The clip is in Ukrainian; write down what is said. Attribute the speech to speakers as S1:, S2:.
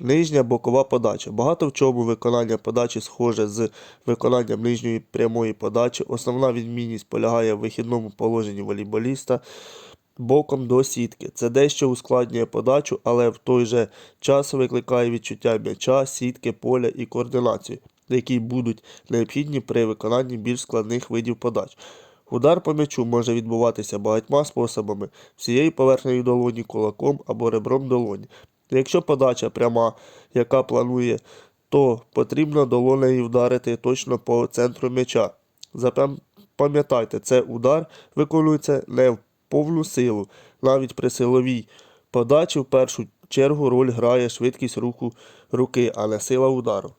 S1: Нижня бокова подача. Багато в чому виконання подачі схоже з виконанням нижньої прямої подачі. Основна відмінність полягає в вихідному положенні волейболіста боком до сітки. Це дещо ускладнює подачу, але в той же час викликає відчуття м'яча, сітки, поля і координацію, які будуть необхідні при виконанні більш складних видів подач. Удар по м'ячу може відбуватися багатьма способами всією поверхнею долоні, кулаком або ребром долоні. Якщо подача пряма, яка планує, то потрібно долонею вдарити точно по центру м'яча. Запам'ятайте, це удар виконується не в повну силу. Навіть при силовій подачі в першу чергу роль грає швидкість руху руки, а не сила удару.